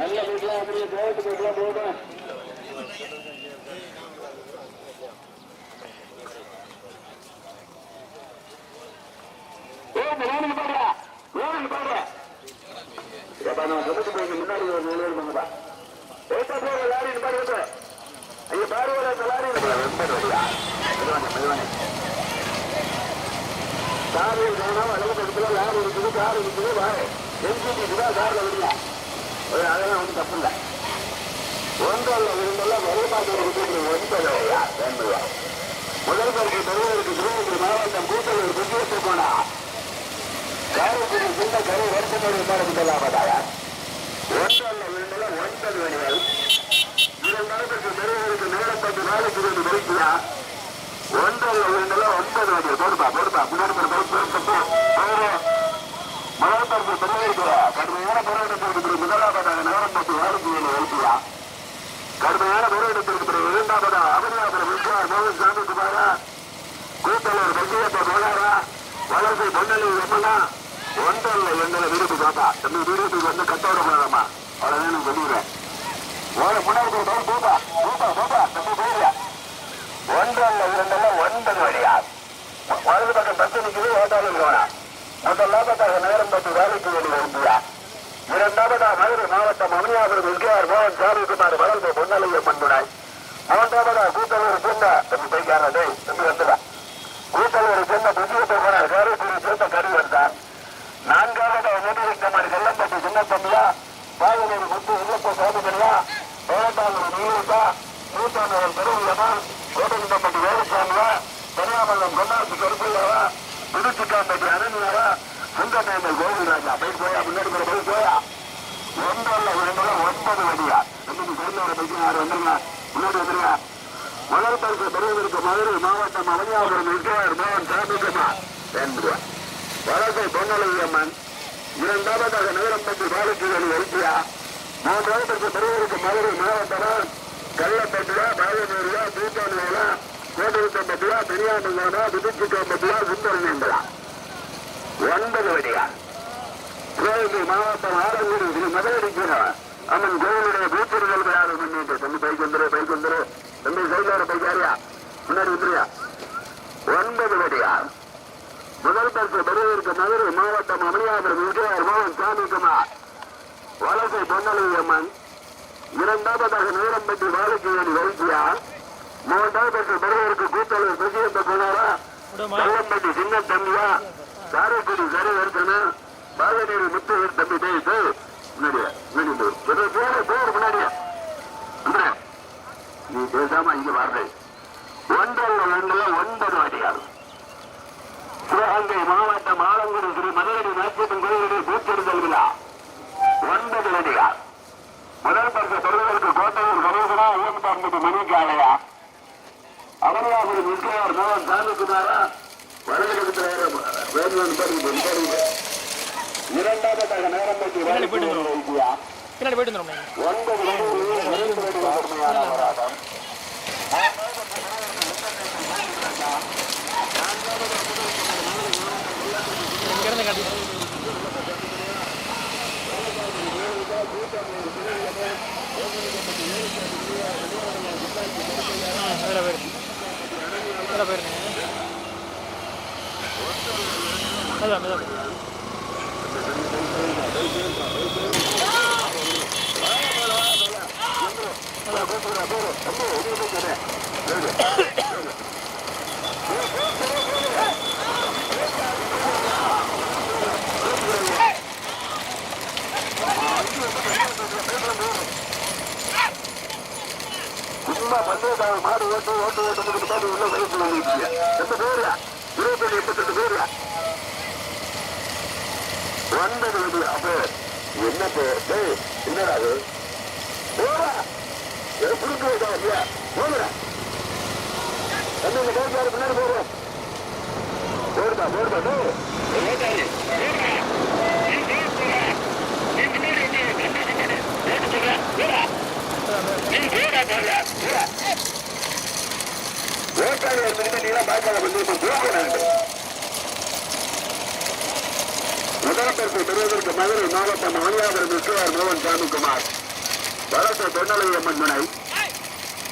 நல்ல பாரு. அப்படியே நான் சொன்னது போய் முன்னாடி ஒரு நூறு பேர் பண்ணுப்பா. லாரி நிப்பாட்டி ஐயா, ஒரு அந்த லாரி நிப்பாட்டு. வேணும் அளவு லாரி இருக்குது கார் இருக்குது வாரு எம்ஜிபி இருக்குதா கார்ல விடுங்க அதெல்லாம் ஒன்றும் தப்பு இல்லை ஒன்றல்ல விருந்தெல்லாம் வரைபாட்டு இருக்குது ஒன்பது வேண்டுவா முதல் பரிசு பெறுவதற்கு திருவண்ணாமலை மாவட்டம் கூட்டலூர் புதியத்து போனா காரைக்குடி சின்ன கரை வருஷத்தோடு பாடப்பட்டலாமதாயா ஒன்றல்ல விருந்தெல்லாம் ஒன்பது வழிகள் இரண்டாயிரத்துக்கு பெறுவதற்கு நேரம் பத்து நாளைக்கு ரெண்டு வரைக்கும் ஒன்றரை ஒன்பது முன்னாடி ஒரு பைக் போட்டு மலைப்பரப்பு பெருமைக்கிற கடுமையான போராட்டத்திற்கு முதலாவதாக நகரம்பட்டு பத்து எழுப்பியா கடுமையான போராட்டத்திற்கு பிறகு இரண்டாவதாக அமர்நாபுரம் விஸ்வார் மோகன் சாமி குமாரா கூட்டலூர் பஞ்சாயத்து போனாரா வளர்ச்சி பொன்னலி எம்மனா ஒன்றல்ல எங்களை விரும்பி காத்தா தம்பி விரும்பி வந்து கட்டோட போடாமா அவ்வளவு வேணும் சொல்லிடுறேன். முன்னாடி ஒரு பைக் போப்பா. போப்பா போப்பா. தம்பி போயிடுறேன் ஒன்றல்ல இரண்டல்ல ஒன்பது வழியா. வலது பக்கம் பத்து நிற்குது ஓட்டாலும் இருக்கணும் முதலாவதாக நேரம் பத்து வேலைக்கு வெளியே இருந்தியா இரண்டாவதா மதுரை மாவட்டம் அமனியாபுரம் எஸ்கேஆர் மோகன் சாமிக்குமார் வளர்ந்த பொன்னலைய பண்புனாய் மூன்றாவதா கூட்டலூர் சேர்ந்த தம்பி பைக்காரதே தம்பி வந்துடா. கூட்டலூர் சேர்ந்த புதிய பெருமனார் காரைக்குடி சேர்ந்த கருவர் தான் நான்காவதா நீதிக்குமார் செல்லம்பட்டி சின்னத்தம்பியா தம்பியா முத்து இல்லப்ப சோதனையா பேரட்டாளர் நீருக்கா நூற்றாண்டு பெருவியமா கோட்டகுண்டப்பட்டி வேலுசாமியா பெரியாமல்லம் கொண்டாசி கருப்பையாவா புதுச்சிக்காம்பட்டி அனன்யாவா சுங்கமேந்தல் கோவில்ராஜா பைக் போயா முன்னாடி போற போயா ஒன்றல்ல இரண்டுல ஒன்பது வண்டியா இன்னைக்கு தெரிஞ்சவரை பைக் யார் வந்துருங்க முன்னாடி வந்துருங்க முதல் பரிசு மதுரை மாவட்டம் அவனியாபுரம் விஜயர் மோகன் சாமிக்குமா என்று வழக்கை பொன்னலவி அம்மன் இரண்டாவதாக நகரம்பட்டி பாலக்கிழமை வைத்தியா மூன்றாவதற்கு பெறுவதற்கு மதுரை மாவட்டம் கள்ளப்பட்டியா பாலநேரியா தூத்தானியா கோட்டகுத்தம்பட்டியா பெரியாமங்கலமா புதுச்சிக்கம்பட்டியா சுந்தரநேந்திரா ஒன்பது வழியா சிவகங்கை மாவட்டம் ஆலங்குடி ஸ்ரீ மதுரடிக்கிறவன் அம்மன் கோவிலுடைய பூச்சிருந்தல் விழாவை முன்னிட்டு தம்பி பைக் வந்துரு பைக் வந்துரு தம்பி சைலார பைக்காரியா முன்னாடி வந்துருயா ஒன்பது வழியா முதல் பரிசு பெரியவருக்கு மதுரை மாவட்டம் அமலியாபுரம் விஜயார் மோகன் சாமிக்குமார் வலசை பொன்னலி அம்மன் இரண்டாவதாக நேரம்பட்டி வாழைக்கிழமை வைத்தியா மூன்றாவது பெறுவதற்கு கூட்டளர் பிரசியந்த போனாரா கள்ளம்பட்டி சின்ன தம்பியா? காரைக்குடி சரி வருத்தனா? பாலநேரி முத்து தம்பி பேசு முன்னாடியா? முன்னாடி முன்னாடியா. நீ பேசாம இங்க வர்ற ஒன்றல்ல ஒன்றுல ஒன்பது அடியார். சிவகங்கை மாவட்டம் ஆலங்குடி ஸ்ரீ மதுரை நாச்சியம்மன் கோயிலுடைய விழா. ஒன்பது அடியார். முதல் பரிசு பெறுவதற்கு கோட்டையூர் கணேசனா ஐயம்பத்தி மணிக்கு ஆலையா அமர்நாபுரம் விஸ்வயார் மோகன் சாமிக்குமாரா வடகிழக்கு வேண்டுவன் பரிசு இரண்டாவதாக நேரம்பட்டி பின்னாடி போயிட்டு வேலைக்கு வந்துரும். வைத்தியா பின்னாடி போயிட்டு வந்துடும் ஒன்பது இங்கேருந்து காட்டி. 没事没事 ஒன்பது வந்து அப்ப என்ன என்னடா அது போடா. புடிக்க வைக்கா இல்லையா போடுற தம்பி இந்த பின்னாடி போடுற போடுப்பா போடுப்பா டேய். நீலாம் பார்க்காத வந்து இப்போ போகணும் முதல் பெறுவதற்கு மதுரை மாவட்டம் மணியாபுரம் விஸ்வநாத் மோகன் சாமிக்குமார் வளர்த்த தென்னலையம்மன் முனை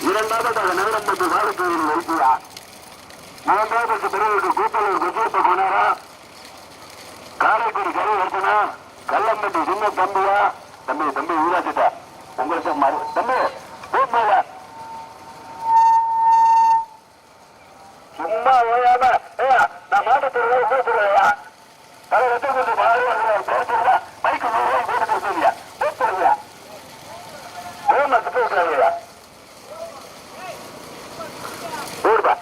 இரண்டாவதாக நகரம்பட்டி வாழக்கையில் வைத்தியா மூன்றாவதற்கு பிறகு கூப்பலூர் குஜியப்ப குணரா. காரைக்குடி கருவர்த்தனா கல்லம்பட்டி சின்ன தம்பியா. தம்பி தம்பி ஊராச்சிட்ட உங்களுக்கு மறு தம்பி போக சும்மா ஓயாம ஏய்யா, நான் மாட்டத்துல போட்டுருவையா தலை வெட்டி கொண்டு மாறி போட்டுருவா பைக்கு நூறு ரூபாய் போட்டு கொடுத்துருவியா போட்டுருவியா போன திட்டு விட்டுருவியா ஓடுபா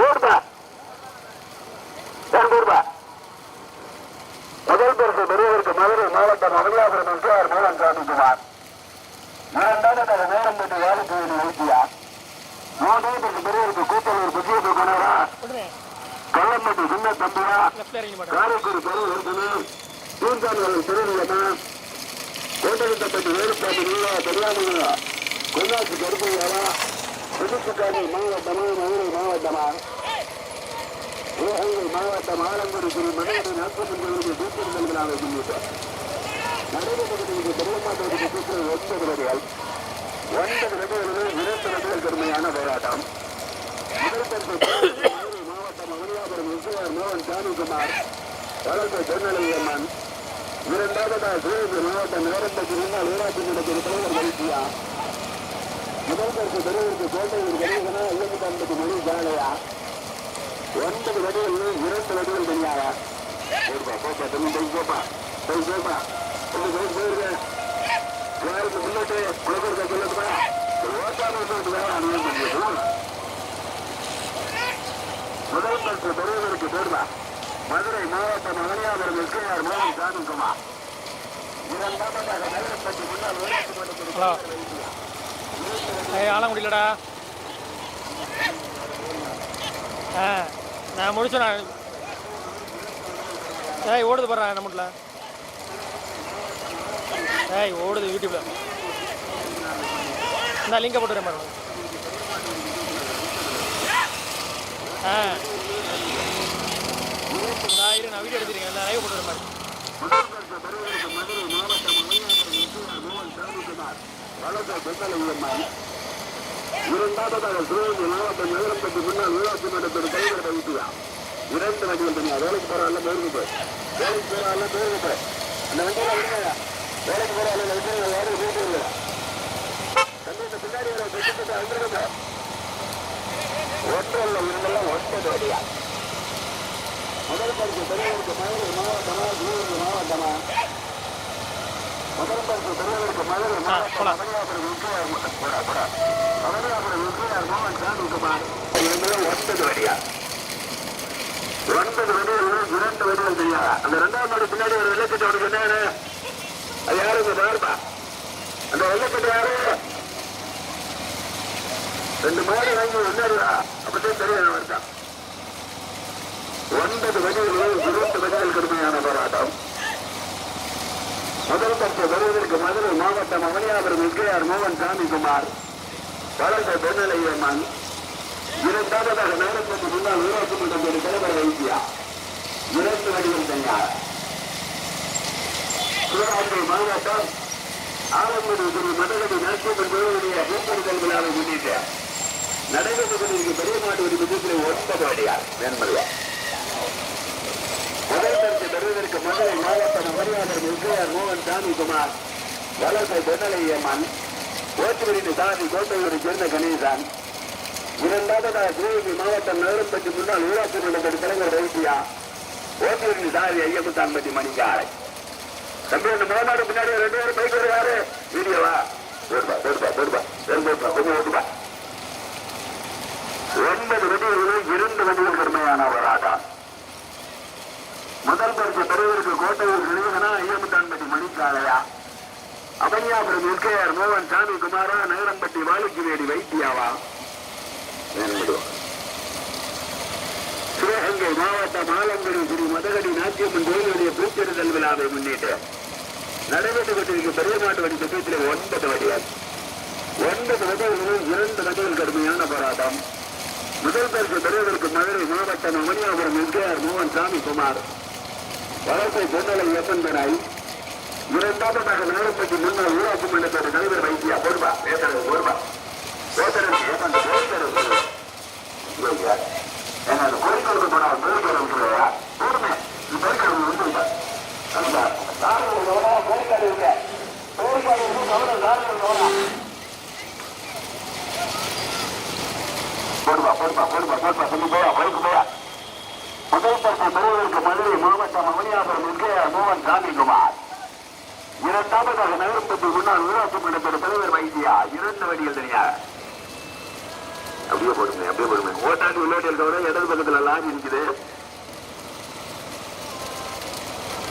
ஓடுபா யார் ஓடுபா முதல் பரிசு பெறுவதற்கு மதுரை மாவட்டம் அமலாபுரம் எஸ்ஆர் மோகன் சாமிக்குமார் இரண்டாவது நேரம் பெற்று வேலை செய்ய வைத்தியா மூன்றாவது பெறுவதற்கு கூட்டலூர் புதிய கொணரா விடுங்க கள்ளம்பட்டி சின்ன தம்பியா லெஃப்ட்ல இறங்கி மாட்டேன் காரைக்குடி கரு இருக்கணும் தூர்கான்வரை திருநிலமா கோட்டகத்தப்பட்டி வேலுப்பாட்டி நீலா தெரியாமங்களா கொண்டாட்சி கருப்பையாரா? புதுப்புக்காரி மாவட்டமா மதுரை மாவட்டமா சிவகங்கை மாவட்டம் ஆலங்குடி திரு மதுரை நாற்பத்தி தூக்கிருந்தல்களாக சொல்லிட்டு நடைபெற்றதுக்கு பெருமாட்டத்திற்கு சுற்று ஒன்பது வரைகள். ஒன்பது வகைகளில் இரண்டு வகைகள் கடுமையான போராட்டம். மாவட்டம் அமலாபுரம் விஜயர் மோகன் சாமிக்குமார் வளர்ந்த திருநெல்வேலம்மன் இரண்டாவதாக சிவகங்கை மாவட்டம் நேரத்துக்கு முன்னாள் ஊராட்சி மன்றத்தின் தலைவர் வைத்தியா முதல் பரிசு பெரியவருக்கு கோட்டையில் கணேசனா ஐம்பத்தி ஐம்பது மணி ஜாலையா ஒன்பது வடிகள் இரண்டு வடிகள் தனியாக போப்பா போப்பா தண்ணி போய் போப்பா போய் போப்பா. கொஞ்சம் போய் போயிருங்க. யாருக்கு முன்னாடி குழப்பத்தை சொல்லட்டுமா? ஓட்டாமல் முதல் பரிசு பெறுவதற்கு பேர்வா மதுரை மாவட்டம் மகனியாபுரம் எஸ்கேஆர் மோகன் சாமிக்குமார் இரண்டாவதாக ஹலோ. ஆள முடியலடா ஆ நான் முடிச்சேன் ஏய் ஓடுது பாரு நம்மட்ல ஏய் ஓடுது யூடியூப்ல. நான் லிங்கை போட்டுறேன் பாருங்க ஆ. வீடியோ எடுத்துருக்கேன் லைவ் போட்டுறேன் பாரு முதல் இரண்டாவதாக சிவகங்கை மாவட்டம் நகரப்பட்டி முன்னாள் உள்ளாட்சி மன்றத்தில் கைவிட வைத்தியா இரண்டு வண்டிகள் தனியா வேலைக்கு போறாள் பேருக்கு போய் வேலைக்கு போறாள் பேருக்கு போய் அந்த வண்டியில விடுங்க வேலைக்கு போறாள் விட்டுருங்க யாரும் வீட்டு இல்லை பின்னாடி வர ஒன்றல்ல இரண்டெல்லாம் முதல் பெரியவருக்கு மதுரை மாவட்டமா சிவகங்கை மாவட்டமா முதல் பெரியவருக்கு மதுரை மாவட்டம் போலாம். மணியாபுரம் விஜயார் போடா போடா மதுரையாபுரம் விஜயார் மோகன் சாமிக்குமார் ஒன்பது வழியா ஒன்பது வடிகள் இரண்டு வடிகள் தெரியாதா அந்த ரெண்டாம் மாடு பின்னாடி ஒரு வெள்ளக்கட்டு உனக்கு என்ன அது யாருங்க பாருப்பா அந்த வெள்ளக்கட்டு யாரு ரெண்டு மாடு வாங்கி முன்னாடியா அப்படித்தான் தெரியும் அவருக்கான் ஒன்பது வடிகள் இருபத்தி வடிகள் கடுமையான போராட்டம். முதல் பரிசு வருவதற்கு மதுரை மாவட்டம் அவனியாபுரம் எஸ்கேஆர் மோகன் சாமிக்குமார் வளர்ந்த பெண்ணலையம்மன் இரண்டாவதாக நகரத்துக்கு முன்னாள் ஊராட்சி மன்றத்தின் தலைவர் வைத்தியா. இரண்டு வழிகள் தனியார். சிவகாசி மாவட்டம் ஆலங்குடி திரு மதகடி நரசிம்மன் கோவிலுடைய பூப்பறிதல் விழாவை முன்னிட்டு நடைபெற்றுக் கொண்டிருக்கும் பெரிய மாட்டு ஒரு விதத்தில் ஒன்பது அடியார். வேண்மல்ல முதல் பரிசு பெறுவதற்கு மதுரை மாவட்ட மரியாதர் விஜயார் மோகன் சாமிக்குமார் வளர்ந்த பெண்ணலையம்மன் ஓட்டுவரின் சாதி கோட்டையூரை சேர்ந்த கணேசன். இரண்டாவதாக சிவகங்கை மாவட்டம் நகரம்பட்டி முன்னாள் ஊராட்சி மன்றத்தின் தலைவர் வைத்தியா ஓட்டுவரின் சாதி ஐயமுத்தான்பட்டி மணிக்காலை. தம்பி அந்த மாநாடு பின்னாடி ரெண்டு பேரும் பைக் வருவாரு வீடியோவா போடுப்பா போடுப்பா ரெண்டு போடுப்பா கொஞ்சம் ஓட்டுப்பா ஒன்பது வண்டிகளும் இரண்டு வண்டிகள் கடுமையான முதல் பரிசு பெறுவதற்கு கோட்டையூர் நினைவனா ஐயமுத்தான்பட்டி மணிக்காலையா அபன்யாபுரம் எஸ்கேஆர் மோகன் சாமி குமாரா நகரம்பட்டி வாலுக்கிவேடி வைத்தியாவா? சிவகங்கை மாவட்டம் ஆலங்குடி ஸ்ரீ மதகடி நாச்சியம்மன் கோயிலுடைய பூச்செடுதல் விழாவை முன்னிட்டு நடைபெற்றுக் கொண்டிருக்கும் பெரிய மாட்டு வடி சுற்றத்தில் ஒன்பது வடிகள் ஒன்பது வடிகளிலும் இரண்டு வகையில் கடுமையான போராட்டம். முதல் பரிசு பெறுவதற்கு மதுரை மாவட்டம் அமனியாபுரம் எஸ்கேஆர் மோகன் சாமி குமார் வளர்ச்சி பொன்னலை எப்பன்பனாய் இரண்டாவதாக நேரத்துக்கு முன்னால் ஊராட்சி மன்றத்தோட தலைவர் வைத்தியா போடுவா பேசுறது போடுவா பேசுறது ஏமாந்து பேசுறது போனா பேசுறது சொல்லுவா போடுமே இது பேசுறது வந்து அந்த தாராளம் எவ்வளோ கோரிக்கை கவனம் போடுவா போடுவா போடுவா போடுவா சொல்லி போயா பைக்கு போயா முதல் பரிசு பெறுவதற்கு மதுரை மாவட்டம் அவனியாபுரம் இருக்க மோகன் சாமிக்குமார் இரண்டாவதாக நகரப்பட்டு முன்னாள் ஊராட்சி மன்றத்தில் தலைவர் வைத்தியா இரண்டு வடிகள் தனியார். அப்படியே போடுங்க அப்படியே போடுங்க ஓட்டாண்டி உள்ளாட்டி இருக்கவரை இடது பக்கத்துல லாரி இருக்குது.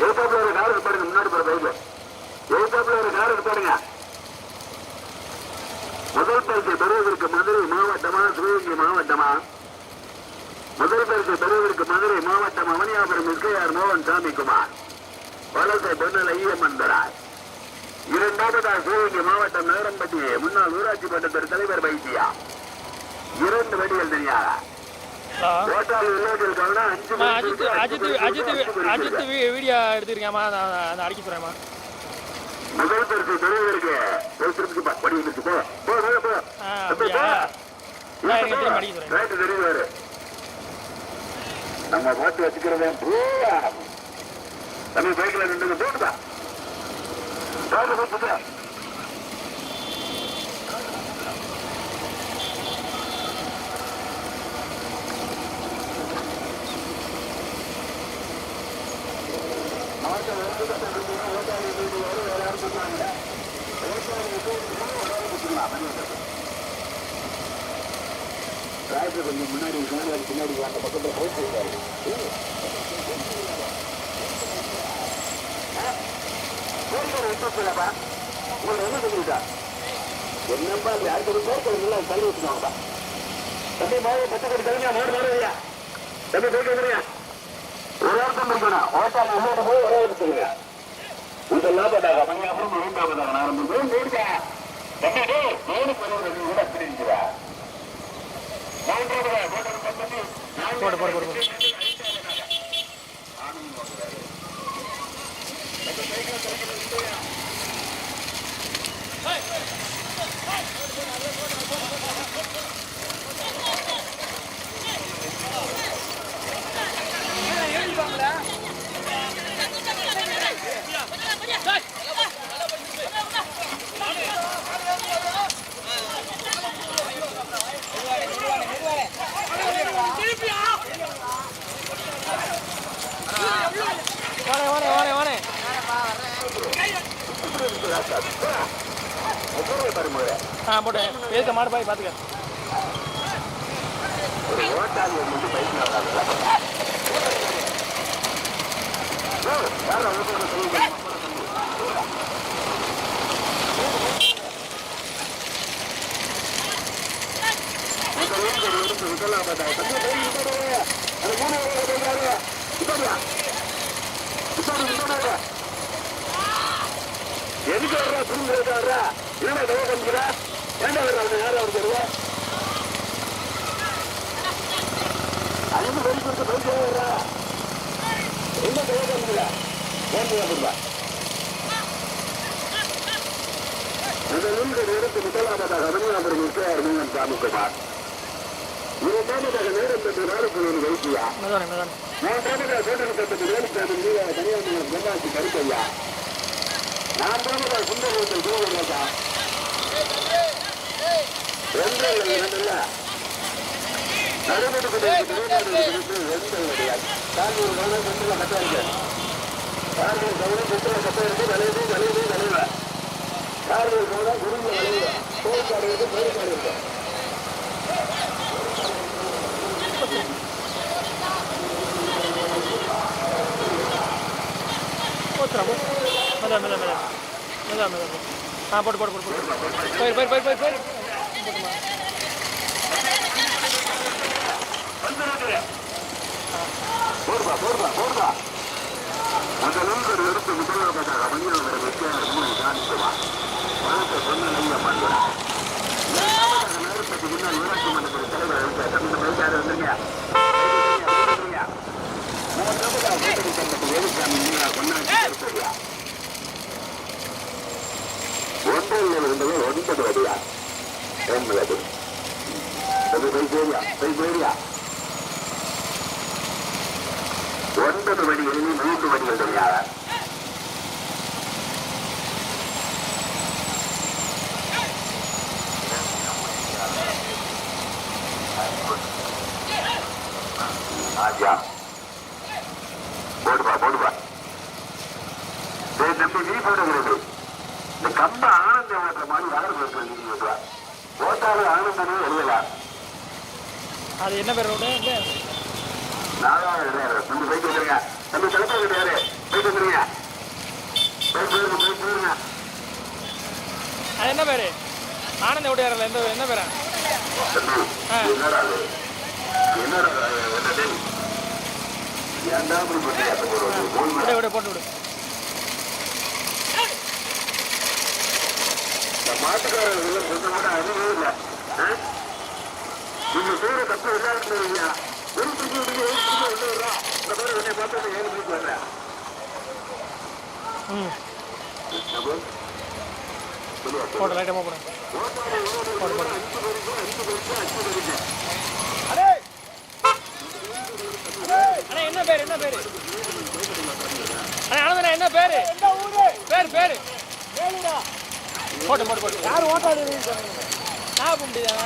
எழுத்தாப்புல ஒரு கார் எடுப்பாருங்க முன்னாடி போற பைக்ல. எழுத்தாப்புல ஒரு கார் எடுப்பாருங்க முதல் பரிசு பெறுவதற்கு மதுரை மாவட்டமா சிவகங்கை மாவட்டமா? முதல் பரிசு பெறுவதற்கு மதுரை மாவட்டம் அவனியாபுரம் எஸ்கேஆர் மோகன் சாமிக்குமார். வலசை பொன்னல் ஐயம்மன் தராய் இரண்டாவதாக சிவகங்கை மாவட்டம் நேரம்பட்டி முன்னாள் ஊராட்சி மன்றத்தின் தலைவர் வைத்தியா. இரண்டு வடிகள் அம்மா, அஜித் வீடியோ எடுத்துருக்கேம்மா நான் அடிக்க போகிறேம்மா முதல் பரிசு பெறுவதற்கு ஒரு திருப்பி பா, படி வந்துருச்சு. போ போ அப்படியா போ. நான் எனக்கு திரும்ப அடிக்க போகிறேன் ரைட்டு தெரியுவாரு நம்ம பார்த்து வச்சுக்கிறதே பூரா. தம்பி பைக்கில் நின்று போட்டுதா போட்டு போட்டுதா டிராக்டர் கொஞ்சம் முன்னாடி முன்னாடி பின்னாடி அந்த பக்கத்தில் போயிட்டு இருக்காரு. போர்க்கரை விட்டு சொல்லப்பா உங்களை என்ன சொல்லிட்டா என்னப்பா அது அடுத்த போர்க்கரை இல்லை தள்ளி வச்சுக்கோங்கப்பா தம்பி மாதிரி பச்சைக்கடி தலைமையா மூணு நாள் இல்லையா தம்பி போயிட்டு வந்துருங்க ஒரு அர்த்தம் இருக்கணும் ஓட்டாங்க உள்ளோட போய் ஒரே எடுத்துருங்க இந்த லாபதாக மணியாபுரம் இரண்டாவதாக நான் மூணு மூணு பருவம் கூட மூன்றாவதாக பத்தொன்பது போடு போடு போடு போடு வாணே வாணே வாணே வாணே ஆ போட்டேன் எதுக்க மாடு பாய் பார்த்துக்க ஒரு ஓட்டாளி வந்து பைக்ல வராதுல்ல யாரும் பாய் சொல்லுங்க எதுக்கு வர்ற? புரிஞ்சு வர்ற? என்ன தவ பண்ணிக்கிறா ஏண்டா வர்றா அவனை யாரும் அவருக்கு வருவா அதுக்கு பறி கொடுத்து பைக் வர்றா. என்ன பண்ணிக்கிறா ஏன் அந்த நூல்கள் எடுத்து முதலாவதாக மணியாபுரம் முக்கியார் மூலம் சாமிக்குமார் இரண்டாவதாக பெற்ற நாளுக்குள்ள வைத்தியா மூன்றாவதாக நான்காவதாக சுந்தரத்தில் கோவராஜா ரெண்டு இரண்டுல நடைபெற்று கார்மூர் கவனம் சென்றுல கட்ட இருக்கு கார்மூர் கவனம் சென்றுல கட்ட இருக்கு விளையுது விளையுது விளையுது கார்மூர் கவனம் குருங்க விளையுது கோழிக்காடு இருக்கு கோழிக்காடு இருக்கு போட்டு போட்டு. போட்டு போயிரு போயிரு போயிரு போயிரு. எடுத்து முதல்வருக்காக மனிதர்களை வெற்றியாளர் மூணு காணிக்குமா பணத்தை சொன்ன நல்ல பண்ணுறாங்க நேரத்துக்கு முன்னால் ஊராட்சி மன்றத்தில் தலைவர் எழுத்த தமிழ் பேச்சாரு வந்துருங்க வேலுசாமி நீங்களா கொண்டாடி ஒன்றில் இருந்தது ஒன்பது அடியார் அது போய் போறியா போய் போறியா ஒன்பது வடிகளில் மூன்று வடிகள் தெரியாத ஆஜா போடுவா போடுவா டேய் தம்பி நீ போடுகிறது இந்த கம்ப ஆனந்தம் ஓட்டுற மாதிரி யாரு போட்டுறது நீ ஓட்டுவா ஆனந்தமே எழுதலாம் அது என்ன பேர் ரோடு? நாலாவது போயிட்டு வந்துருங்க தம்பி தலைப்பா கிடையாது போயிட்டு வந்துருங்க போய் போயிருங்க போய் போயிருங்க அது என்ன பேர்? ஆனந்த ஓடியாரில் எந்த என்ன பேரா. என்னடா என்னடா ஏன்டா போட்டு விடு. மாட்டுக்காரர்கள் கூட அறிவே இல்லை. ஆ? நீங்க செய்யற தப்பு எல்லாருக்கும் இல்லையா ஒரு திருப்பி ஒரு திருப்பி மணிக்கு வந்து இந்த மாதிரி உன்னை பார்த்து ஏழு மணிக்கு வர்றேன் போடு போடு போடு அஞ்சு பேருக்கு அஞ்சு பேருக்கு அஞ்சு பேருக்கு அண்ணா என்ன பேர் என்ன பேர் அண்ணா என்ன பேர் பேர் பேர் போட்டு போட்டு போட்டு யார் ஓட்டாது நான் முடியுதா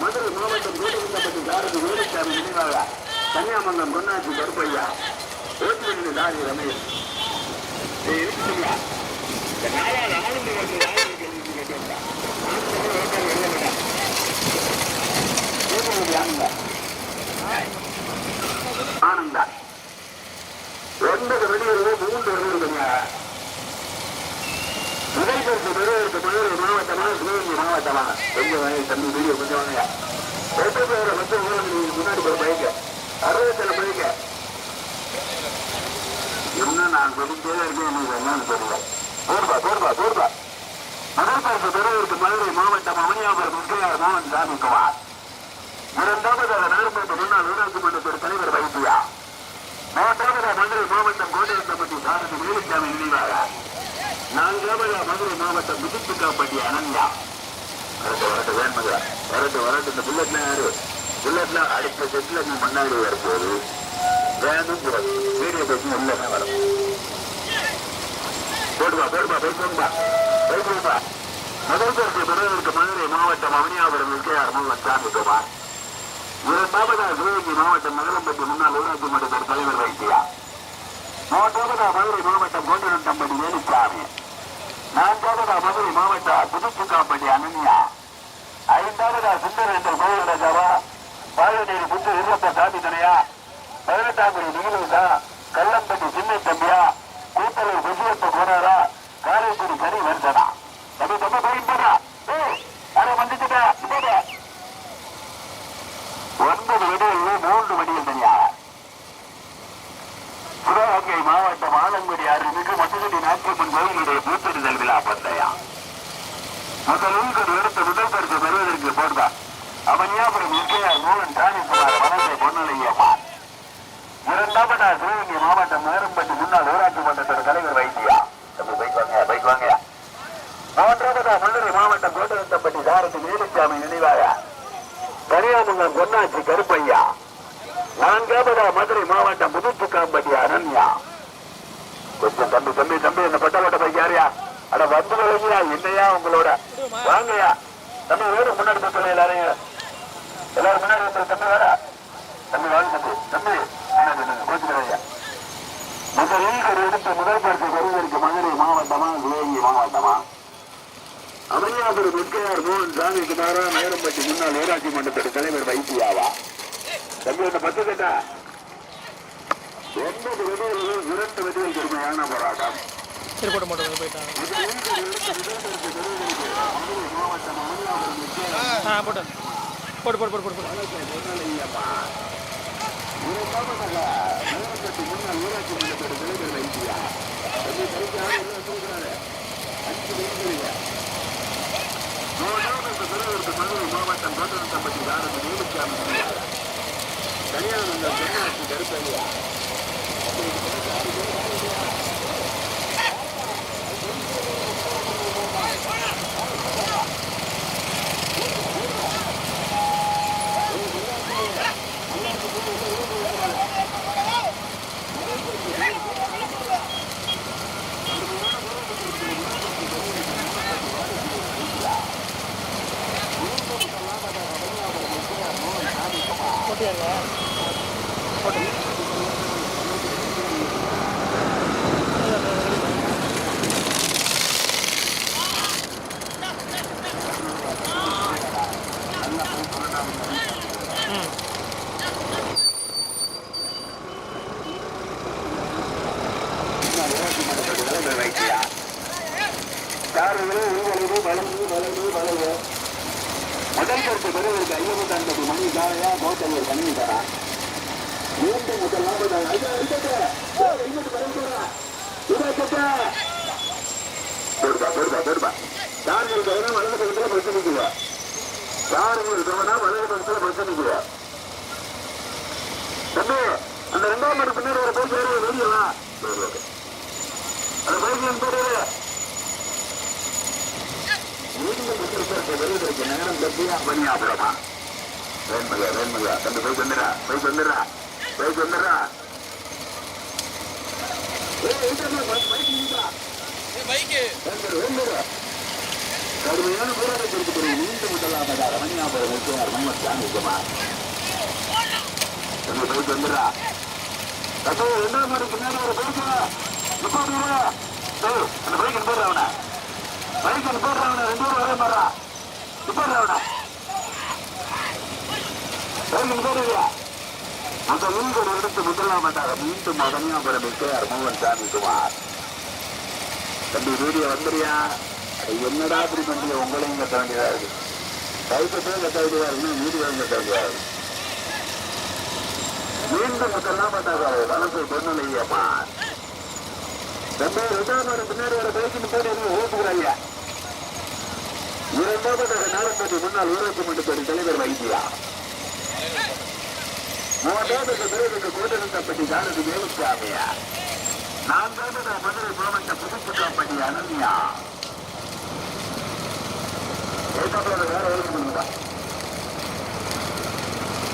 மதுரை மாவட்டம் கோட்டகுந்தப்பட்டி சாரதி வேலுசாமி நினைவாக கன்னியாமங்கலம் பொன்னாச்சி கருப்பையா ஓட்டுநர் தாரி ரமேஷ் ஏய், நாலாவது ஆனந்தா. ஒன்பது வெளியூர்கள் மூன்று வெளியூருங்க முதல் பரிசு மதுரை மாவட்டமா சிவகங்கை மாவட்டமா? கொஞ்சம் தம்பி வீடியோ கொஞ்சம் வாங்க. எட்டு பேரை வந்து முன்னாடி அறுபத்தேழு என்ன நான் சொல்லிட்டே இருக்கேன் நீங்க என்னன்னு தெரியல. போர்பா போர்பா போர்பா முதல் பரிசு மதுரை மாவட்டம் அவனியாபுரம் முக்கியார் மோகன் சாமிக்குமார் இரண்டாவதாக நகர்மன்ற முன்னாள் ஊராட்சி மன்றத்தின் தலைவர் வைத்தியா. மூன்றாவதாக மதுரை மாவட்டம் கோடையத்தம்பட்டி சாரதி வேலுசாமி நினைவாக. நான்காவதாக மதுரை மாவட்டம் முதுப்புக்காப்பட்டி அனந்தா. வரட்டு வரட்டு வேண்மதா வரட்டு வரட்டு இந்த புல்லட்ல யாரு? புல்லட்ல அடுத்த செட்ல நீ முன்னாடி வரும்போது வேணும் போது. வீடியோ பேசி உள்ள வரும் போடுவா போடுவா போய்க்கோங்கப்பா போய்க்கோங்கப்பா போய் போடுவா முதல் பரிசு பெறுவதற்கு மதுரை மாவட்டம் அவனியாபுரம் கேஆர் சாமி குமார் இரண்டாவதா சிவகங்கை மாவட்டம் நகரம்பட்டி முன்னாள் ஊராட்சி மன்றத்தின் தலைவர் வைத்தியா. மூன்றாவதா மதுரை மாவட்டம் கோட்டரத்தம்பட்டி வேலுசாமி நான்காவதா மதுரை மாவட்டம் புதுப்புக்காப்பட்டி அனன்யா. ஐந்தாவதா சுந்தர் என்ற கோவிலராஜாவா பாலநேரி புத்து இருபத்த சாமி துணையா பதினெட்டாம் தேதி நிகழ்வுதா கல்லம்பட்டி சின்ன தம்பியா. கூட்டலூர் விஜயப்ப போனாரா காரைக்குடி கனி வருஷனா தம்பி தம்பி போயிட்டு போடா ஏய் அதை வந்துச்சுட்டா போடா ஒன்பது வடிகளில் மூன்று வடிகள் தனியாக சிவகங்கை மாவட்டம் ஆலங்குடி அருள்மிகு மதுரை நாட்டியம்மன் கோயிலுடைய பூத்தெடுதல் விழா பந்தயம் முதலில் ஒரு எடுத்த முதல் பரிசு பெறுவதற்கு போட்டார் அவன்யாபுரம் எஸ்கேஆர் மோகன் ராணிக்குமார் வனத்தை பொன்னலையம்மா இரண்டாவதா சிவகங்கை மாவட்டம் நேரம்பட்டு முன்னாள் ஊராட்சி மன்றத்தோட தலைவர் வைத்தியா. பைக் வாங்க பைக் வாங்க. மூன்றாவதா மதுரை மாவட்டம் கோட்டரத்தப்பட்டி சாரதி வேலுசாமி நினைவாயா? கனியாமங்கலம் பொன்னாச்சி கருப்பையா. நான்காவதா மதுரை மாவட்டம் புதுப்புக்காம்பட்டி அனன்யா. கொஞ்சம் தம்பி தம்பி தம்பி இந்த பட்ட பட்ட பைக் அட வந்து வழங்கியா என்னையா உங்களோட? வாங்கய்யா. தம்பி வேறு முன்னாடி போய் சொல்லி எல்லாரையும் எல்லாரும் முன்னாடி தம்பி வேற தம்பி வாங்க தம்பி. தம்பி முதலில் ஒரு எடுத்த முதல் பரிசு பெறுவதற்கு மதுரை மாவட்டமா சிவகங்கை மாவட்டமா அமரியாபுரம் முக்கையார் மோகன் சாமிக்குமாரா நேரம்பட்டி முன்னாள் ஊராட்சி மன்றத்தின் தலைவர் வைத்தியாவா தம்பி அந்த பத்து கட்டா? ஒன்பது விதைகளில் இரண்டு விதைகள் பெருமையான போராட்டம். சரி போட்டு. போட்டு போயிட்டாங்க போட்டு போட்டு போட்டு. போட்டு போட்டு போட்டு ஊராட்சி மன்றத்தோட தலைவர் வைத்தியா தம்பி கைக்கு யாரும் இல்லை சொல்றாரு அஞ்சு மதுரை மாவட்டம் கோட்டனத்தம்பட்டி தாரதி வேலுச்சாமி கல்யாணம் தென்னாட்சி கருப்பையா முதல் கருத்து பெறுவதற்கு ஐம்பத்தி ஐம்பது மணி தாரையா கோத்தலூர் கணினி தரா மீண்டும் முதலாவதாக ஐயா, இருக்கட்ടെ. ஓ, இருபது படம் போடுறா. இதோ இருக்கட்ടെ. போடுப்பா, போடுப்பா, போடுப்பா. யாருக்கு கவனம் வலது பக்கத்துல படுத்து நிக்குவா. யாருக்கு கவனம் வலது தம்பி, அந்த ரெண்டாம் மாடு பின்னாடி ஒரு பைக் வெளியே வா. சரி, ஓகே. அந்த பைக்ல போடுறது மீண்டும் உத்தரப்பிரதேச வருவதற்கு நேரம் தப்பியா மணியாபுரமா வேண்மையா வேண்மையா தம்பி போய் வந்துடுறா போய் வந்துடுறா போய் வந்துடுறா கடுமையான போராட்டத்திற்கு பிறகு மீண்டும் முதலாவதாக மணியாபுரம் முக்கியார் முகமது சாமிக்குமார் தம்பி போய் வந்துடுறா தம்பி ரெண்டாம் மாடி பின்னாடி ஒரு பைக்கு முப்பது ரூபா அந்த பைக்கு போடுற அவனை பைக்கு போடுறவன ரெண்டு பேரும் ஒரே மாறா போடுறவன பைக்கு போடுறியா அந்த மீன்கள் எடுத்து முதலாமதாக மீண்டும் மகனியாபுரம் கேஆர் மோகன் சாமி குமார் தம்பி வீடியோ வந்துறியா என்னடா இப்படி பண்ணி உங்களையும் கட்ட வேண்டியதா இருக்கு கைப்பற்றையும் கட்ட வேண்டியதா இருக்கு வீடியோவும் கட்ட வேண்டியதா இருக்கு மீண்டும் முதலாமதாக வளர்ச்சி தம்பி ரெண்டாம் பின்னாடி வர பைக்கு முன்னாடி ஓட்டுகிறாங்க இரண்டாவதாக நாளம்பட்டி முன்னாள் ஊராட்சி மன்றத்தின் தலைவர் வைத்தியா மூன்றாவது தலைவருக்கு கோட்டனந்தப்பட்டி காலதி வேலுசாமியா நான்காவது மதுரை மாவட்ட புதுப்புக்காம்பட்டி அனன்யா ஏற்றாப்புல வேற எழுதி பண்ணுங்க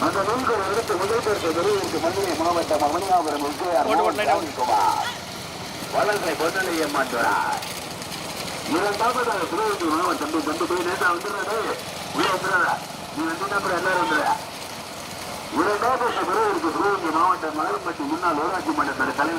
அந்த நூல்கள் எடுத்து முதல் பேருக்கு தெருவிற்கு மதுரை மாவட்டம் அவனியாபுரம் ஓட்டு, ஓட்டு, வளர்களை out. குமார் வளர்ச்சி பொன்னலையை மாற்றுறார் இரண்டாவது சிவகங்கை தம்பி தம்பி போய் நேரா வந்துடுறாரு உள்ள வந்துடுறா நீ வந்தீங்கன்னா அப்புறம் எல்லாரும் வந்துடுறா. இரண்டாவது பிறகு சிவகங்கை மாவட்டம் மலைப்பட்டி முன்னாள் ஊராட்சி மன்றத்தோட தலைவர்